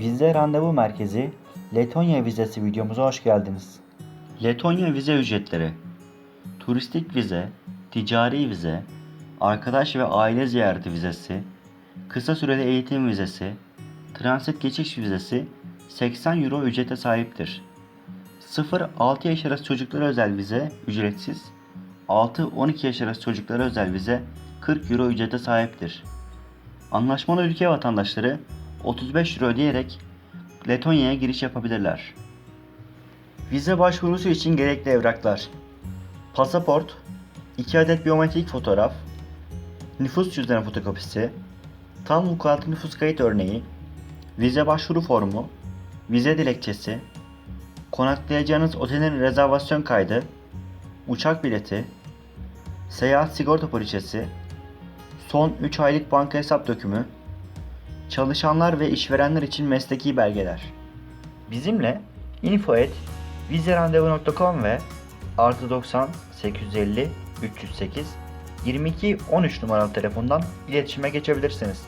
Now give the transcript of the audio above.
Vize Randevu Merkezi Letonya vizesi videomuza hoş geldiniz. Letonya vize ücretleri Turistik vize, ticari vize, arkadaş ve aile ziyareti vizesi, kısa süreli eğitim vizesi, transit geçiş vizesi 80 euro ücrete sahiptir. 0-6 yaş arası çocuklara özel vize ücretsiz, 6-12 yaş arası çocuklara özel vize 40 euro ücrete sahiptir. Anlaşmalı ülke vatandaşları 35 euro ödeyerek Letonya'ya giriş yapabilirler. Vize başvurusu için gerekli evraklar Pasaport 2 adet biyometrik fotoğraf Nüfus cüzdanı fotokopisi Tam vukuatlı nüfus kayıt örneği Vize başvuru formu Vize dilekçesi Konaklayacağınız otelin rezervasyon kaydı Uçak bileti Seyahat sigorta poliçesi Son 3 aylık banka hesap dökümü Çalışanlar ve işverenler için mesleki belgeler. Bizimle info et vizerandevu.com ve artı 90 850 308 22 13 numaralı telefondan iletişime geçebilirsiniz.